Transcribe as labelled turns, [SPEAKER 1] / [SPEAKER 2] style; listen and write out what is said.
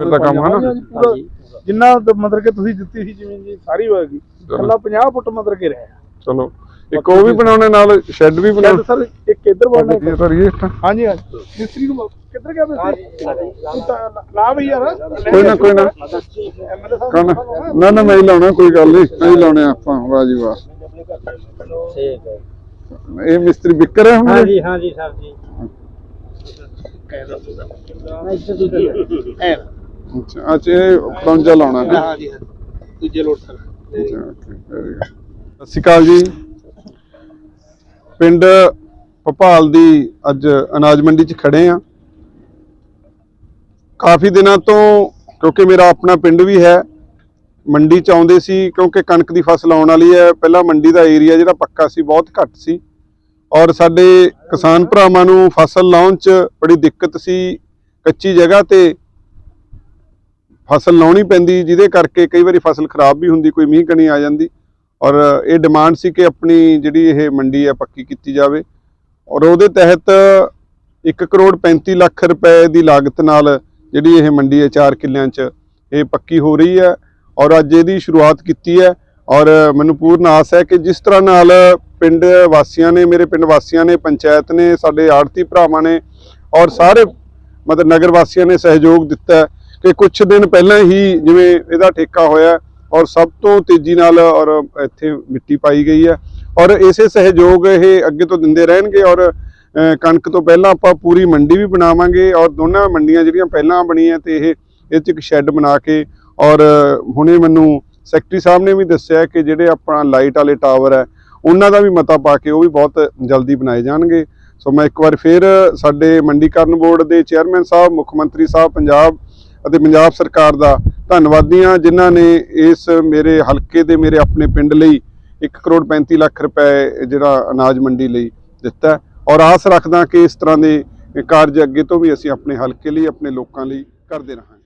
[SPEAKER 1] ਫਿਰ ਤਾਂ ਕੰਮ ਹੈ ਨਾ
[SPEAKER 2] ਹਾਂਜੀ, ਪੂਰਾ ਜਿੰਨਾ ਦ- ਮਤਲਬ ਕਿ ਤੁਸੀਂ ਦਿੱਤੀ ਸੀ ਜ਼ਮੀਨ ਜੀ ਸਾਰੀ ਹੋ ਗਈ। ਕੱਲਾ 50 ਫੁੱਟ ਮਤਲਬ ਕਿ ਰਹਿ
[SPEAKER 1] ਚਲੋ ਇੱਕ ਉਹ ਵੀ ਬਣਾਉਣੇ ਨਾਲ ਸ਼ੈੱਡ ਵੀ ਬਣਾਉਣਾ।
[SPEAKER 2] ਸਰ ਇੱਕ ਇੱਧਰ
[SPEAKER 1] ਇਹ ਸਰ ਇਹ ਤਾਂ
[SPEAKER 2] ਹਾਂਜੀ ਹਾਂਜੀ। ਮਿਸਤਰੀ ਨੂੰ ਕਿੱਧਰ ਗਿਆ ਮਿਸਤਰੀ? ਲਾ ਵੀ ਯਾਰ।
[SPEAKER 1] ਕੋਈ ਨਾ ਕੋਈ ਨਾ। ਨਾ। ਨਾ ਮੈਂ ਹੀ ਲਾਉਣਾ ਕੋਈ ਗੱਲ ਨਹੀਂ। ਮੈਂ ਹੀ ਲਾਉਣੇ ਆਪਾਂ ਵਾਹ ਜੀ ਵਾਹ।
[SPEAKER 3] ਠੀਕ ਹੈ।
[SPEAKER 1] ਇਹ ਮਿਸਤਰੀ ਵਿਕਰ ਹੈ ਹੁਣ?
[SPEAKER 3] ਹਾਂਜੀ ਹਾਂਜੀ ਸਰ ਜੀ।
[SPEAKER 1] ਅੱਛਾ ਅੱਛਾ ਇਹ ਲਾਉਣਾ ਹੈ।
[SPEAKER 2] ਦੂਜੇ ਲੋਟ.
[SPEAKER 1] ਸਤਿ ਸ਼੍ਰੀ ਅਕਾਲ ਜੀ। ਪਿੰਡ ਭੋਪਾਲ ਦੀ ਅੱਜ ਅਨਾਜ ਮੰਡੀ 'ਚ ਖੜੇ ਆ ਕਾਫੀ ਦਿਨਾਂ ਤੋਂ ਕਿਉਂਕਿ ਮੇਰਾ ਆਪਣਾ ਪਿੰਡ ਵੀ ਹੈ ਮੰਡੀ 'ਚ ਆਉਂਦੇ ਸੀ ਕਿਉਂਕਿ ਕਣਕ ਦੀ ਫਸਲ ਆਉਣ ਵਾਲੀ ਹੈ। ਪਹਿਲਾਂ ਮੰਡੀ ਦਾ ਏਰੀਆ ਜਿਹੜਾ ਪੱਕਾ ਸੀ ਬਹੁਤ ਘੱਟ ਸੀ। ਔਰ ਸਾਡੇ ਕਿਸਾਨ ਭਰਾਵਾਂ ਨੂੰ ਫਸਲ ਲਾਉਣ 'ਚ ਬੜੀ ਦਿੱਕਤ ਸੀ ਕੱਚੀ ਜਗ੍ਹਾ ਤੇ ਫਸਲ ਲਾਉਣੀ ਪੈਂਦੀ, ਜਿਹਦੇ ਕਰਕੇ ਕਈ ਵਾਰੀ ਫਸਲ ਖਰਾਬ ਵੀ ਹੁੰਦੀ, ਕੋਈ ਮੀਂਹ ਕਣੀ ਆ ਜਾਂਦੀ। ਔਰ ਇਹ ਡਿਮਾਂਡ ਸੀ ਕਿ ਆਪਣੀ ਜਿਹੜੀ ਇਹ ਮੰਡੀ ਹੈ ਪੱਕੀ ਕੀਤੀ ਜਾਵੇ। ਔਰ ਉਹਦੇ ਤਹਿਤ 1 ਕਰੋੜ 35 ਲੱਖ ਰੁਪਏ ਦੀ ਲਾਗਤ ਨਾਲ ਜਿਹੜੀ ਇਹ ਮੰਡੀ ਹੈ 4 ਕਿੱਲਿਆਂ 'ਚ ਇਹ ਪੱਕੀ ਹੋ ਰਹੀ ਹੈ। ਔਰ ਅੱਜ ਇਹਦੀ ਸ਼ੁਰੂਆਤ ਕੀਤੀ ਹੈ। ਔਰ ਮੈਨੂੰ ਪੂਰਨ ਆਸ ਹੈ ਕਿ ਜਿਸ ਤਰ੍ਹਾਂ ਨਾਲ ਪਿੰਡ ਵਾਸੀਆਂ ਨੇ, ਮੇਰੇ ਪਿੰਡ ਵਾਸੀਆਂ ਨੇ, ਪੰਚਾਇਤ ਨੇ, ਸਾਡੇ ਆੜਤੀ ਭਰਾਵਾਂ ਨੇ ਔਰ ਸਾਰੇ ਮਤਲਬ ਨਗਰ ਵਾਸੀਆਂ ਨੇ ਸਹਿਯੋਗ ਦਿੱਤਾ ਕਿ ਕੁਝ ਦਿਨ ਪਹਿਲਾਂ ਹੀ ਜਿਵੇਂ ਇਹਦਾ ਠੇਕਾ ਹੋਇਆ ਔਰ ਸਭ ਤੋਂ ਤੇਜ਼ੀ ਨਾਲ ਔਰ ਇੱਥੇ ਮਿੱਟੀ ਪਾਈ ਗਈ ਹੈ ਔਰ ਇਸੇ ਸਹਿਯੋਗ ਇਹ ਅੱਗੇ ਤੋਂ ਦਿੰਦੇ ਰਹਿਣਗੇ ਔਰ ਕਣਕ ਤੋਂ ਪਹਿਲਾਂ ਆਪਾਂ ਪੂਰੀ ਮੰਡੀ ਵੀ ਬਣਾਵਾਂਗੇ ਔਰ ਦੋਨਾਂ ਮੰਡੀਆਂ ਜਿਹੜੀਆਂ ਪਹਿਲਾਂ ਬਣੀਆਂ ਤੇ ਇਹ ਇਹ 'ਚ ਇੱਕ ਸ਼ੈੱਡ ਬਣਾ ਕੇ ਔਰ ਹੁਣੇ ਮੈਨੂੰ ਸੈਕਟਰੀ ਸਾਹਿਬ ਨੇ ਵੀ ਦੱਸਿਆ ਕਿ ਜਿਹੜੇ ਆਪਣਾ ਲਾਈਟ ਵਾਲੇ ਟਾਵਰ ਹੈ ਉਹਨਾਂ ਦਾ ਵੀ ਮਤਾ ਪਾ ਕੇ ਉਹ ਵੀ ਬਹੁਤ ਜਲਦੀ ਬਣਾਏ ਜਾਣਗੇ। ਸੋ ਮੈਂ ਇੱਕ ਵਾਰ ਫਿਰ ਸਾਡੇ ਮੰਡੀਕਰਨ ਬੋਰਡ ਦੇ ਚੇਅਰਮੈਨ ਸਾਹਿਬ, ਮੁੱਖ ਮੰਤਰੀ ਸਾਹਿਬ, ਪੰਜਾਬ ਅਤੇ ਪੰਜਾਬ ਸਰਕਾਰ ਦਾ ਧੰਨਵਾਦੀ ਹਾਂ, ਜਿਨ੍ਹਾਂ ਨੇ ਇਸ ਮੇਰੇ ਹਲਕੇ ਦੇ ਮੇਰੇ ਆਪਣੇ ਪਿੰਡ ਲਈ 1 ਕਰੋੜ 35 ਲੱਖ ਰੁਪਏ ਜਿਹੜਾ ਅਨਾਜ ਮੰਡੀ ਲਈ ਦਿੱਤਾ ਔਰ ਆਸ ਰੱਖਦਾ ਕਿ ਇਸ ਤਰ੍ਹਾਂ ਦੇ ਕਾਰਜ ਅੱਗੇ ਤੋਂ ਵੀ ਅਸੀਂ ਆਪਣੇ ਹਲਕੇ ਲਈ, ਆਪਣੇ ਲੋਕਾਂ ਲਈ ਕਰਦੇ ਰਹਾਂਗੇ।